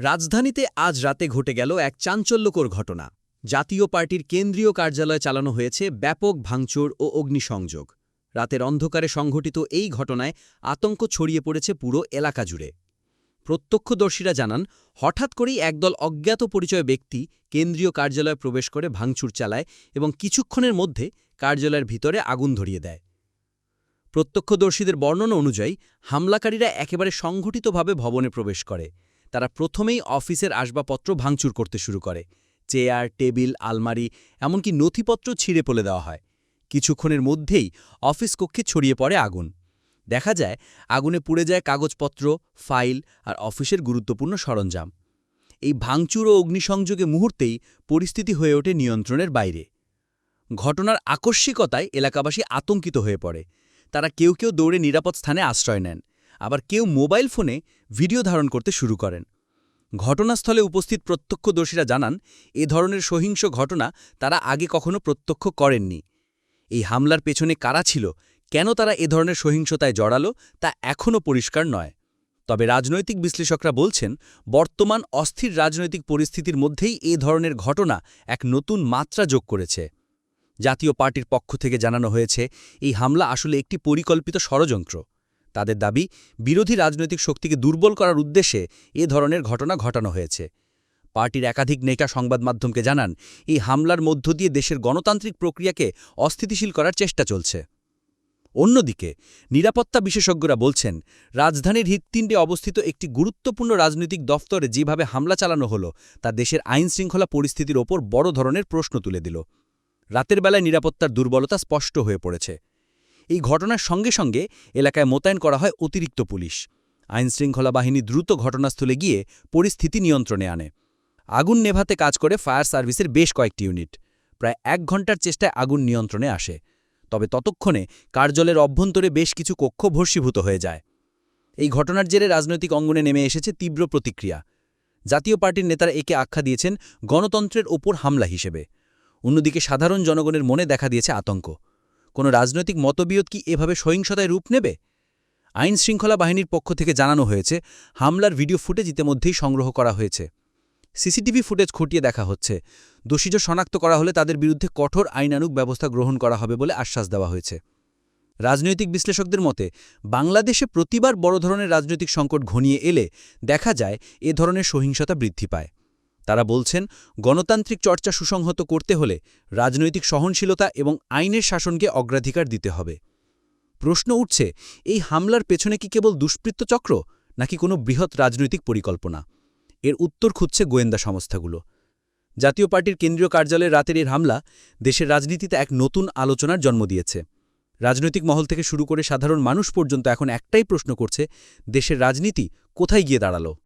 রাজধানীতে আজ রাতে ঘটে গেল এক চাঞ্চল্যকর ঘটনা। জাতীয় পার্টির কেন্দ্রীয় কার্যালয়ে চালানো হয়েছে ব্যাপক ভাঙচুর ও অগ্নিসংযোগ। রাতের অন্ধকারে সংঘটিত এই ঘটনায় আতঙ্ক ছড়িয়ে পড়েছে পুরো এলাকা জুড়ে। প্রত্যক্ষদর্শীরা জানান, হঠাৎ করেই একদল অজ্ঞাত পরিচয় ব্যক্তি কেন্দ্রীয় কার্যালয়ে প্রবেশ করে ভাঙচুর চালায় এবং কিছুক্ষণের মধ্যে কার্যালয়ের ভিতরে আগুন ধরিয়ে দেয়। প্রত্যক্ষদর্শীদের বর্ণনা অনুযায়ী, হামলাকারীরা একেবারে সংঘটিতভাবে ভবনে প্রবেশ করে। তারা প্রথমেই অফিসের আসবাবপত্র ভাঙচুর করতে শুরু করে। চেয়ার, টেবিল, আলমারি, এমনকি নথিপত্র ছিঁড়ে পলে দেওয়া হয়। কিছুক্ষণের মধ্যেই অফিস কক্ষে ছড়িয়ে পড়ে আগুন। দেখা যায়, আগুনে পুড়ে যায় কাগজপত্র, ফাইল আর অফিসের গুরুত্বপূর্ণ সরঞ্জাম। এই ভাঙচুর ও অগ্নিসংযোগে মুহূর্তেই পরিস্থিতি হয়ে ওঠে নিয়ন্ত্রণের বাইরে। ঘটনার আকস্মিকতায় এলাকাবাসী আতঙ্কিত হয়ে পড়ে। তারা কেউ কেউ দৌড়ে নিরাপদ স্থানে আশ্রয় নেন। আবার কেউ মোবাইল ফোনে ভিডিও ধারণ করতে শুরু করেন। ঘটনাস্থলে উপস্থিত প্রত্যক্ষদর্শীরা জানান, এ ধরনের সহিংস ঘটনা তারা আগে কখনো প্রত্যক্ষ করেননি। এই হামলার পেছনে কারা ছিল? কেন তারা এ ধরনের সহিংসতায় জড়ালো? তা এখনও পরিষ্কার নয়। তবে রাজনৈতিক বিশ্লেষকরা বলছেন, বর্তমান অস্থির রাজনৈতিক পরিস্থিতির মধ্যেই এ ধরনের ঘটনা এক নতুন মাত্রা যোগ করেছে। জাতীয় পার্টির পক্ষ থেকে জানানো হয়েছে, এই হামলা আসলে একটি পরিকল্পিত ষড়যন্ত্র। তাদের দাবি, বিরোধী রাজনৈতিক শক্তিকে দুর্বল করার উদ্দেশ্যে এ ধরনের ঘটনা ঘটানো হয়েছে। পার্টির একাধিক নেতা সংবাদ মাধ্যমকে জানান, এই হামলার মধ্য দিয়ে দেশের গণতান্ত্রিক প্রক্রিয়াকে অস্থিতিশীল করার চেষ্টা চলছে। অন্যদিকে, নিরাপত্তা বিশেষজ্ঞরা বলছেন, রাজধানীর হৃৎপিণ্ডে অবস্থিত একটি গুরুত্বপূর্ণ রাজনৈতিক দফতরে যেভাবে হামলা চালানো হলো, তা দেশের আইনশৃঙ্খলা পরিস্থিতির ওপর বড় ধরনের প্রশ্ন তুলে দিল। রাতের বেলায় নিরাপত্তার দুর্বলতা স্পষ্ট হয়ে পড়েছে। ঘটনার সঙ্গে সঙ্গে এলাকায় মোতায়েন করা হয় অতিরিক্ত পুলিশ। আইনশৃঙ্খলা বাহিনী দ্রুত ঘটনাস্থলে গিয়ে পরিস্থিতি নিয়ন্ত্রণে আনে। আগুন নেভাতে কাজ করে ফায়ার সার্ভিসের বেশ কয়েকটি ইউনিট। প্রায় এক ঘণ্টার চেষ্টায় আগুন নিয়ন্ত্রণে আসে। তবে ততক্ষণে কার্যালয়ের অভ্যন্তরে বেশ কিছু কক্ষ ভর্ষীভূত হয়ে যায়। এই ঘটনার জেরে রাজনৈতিক অঙ্গনে নেমে এসেছে তীব্র প্রতিক্রিয়া। জাতীয় পার্টির নেতারা একে আখ্যা দিয়েছেন, গণতন্ত্রের ওপর হামলা হিসেবে। অন্যদিকে সাধারণ জনগণের মনে দেখা দিয়েছে আতঙ্ক। কোনো রাজনৈতিক মতবিরোধ কি এভাবে সহিংসতায় রূপ নেবে? আইন শৃঙ্খলা বাহিনীর পক্ষ থেকে জানানো হয়েছে, হামলার ভিডিও ফুটেজ ইতিমধ্যেই সংগ্রহ করা হয়েছে। সিসিটিভি ফুটেজ খতিয়ে দেখা হচ্ছে। দোষীজ শনাক্ত করা হলে তাদের বিরুদ্ধে কঠোর আইনানুগ ব্যবস্থা গ্রহণ করা হবে বলে আশ্বাস দেওয়া হয়েছে। রাজনৈতিক বিশ্লেষকদের মতে, বাংলাদেশে প্রতিবার বড় ধরনের রাজনৈতিক সংকট ঘনিয়ে এলে দেখা যায় এ ধরনের সহিংসতা বৃদ্ধি পায়। তারা বলছেন, গণতান্ত্রিক চর্চা সুসংহত করতে হলে রাজনৈতিক সহনশীলতা এবং আইনের শাসনকে অগ্রাধিকার দিতে হবে। প্রশ্ন উঠছে, এই হামলার পেছনে কি কেবল দুষ্বৃত্ত চক্র, নাকি কোনো বৃহৎ রাজনৈতিক পরিকল্পনা? এর উত্তর খুঁজছে গোয়েন্দা সংস্থাগুলো। জাতীয় পার্টির কেন্দ্রীয় কার্যালয়ের রাতের এর হামলা দেশের রাজনীতিতে এক নতুন আলোচনার জন্ম দিয়েছে। রাজনৈতিক মহল থেকে শুরু করে সাধারণ মানুষ পর্যন্ত এখন একটাই প্রশ্ন করছে, দেশের রাজনীতি কোথায় গিয়ে দাঁড়াল?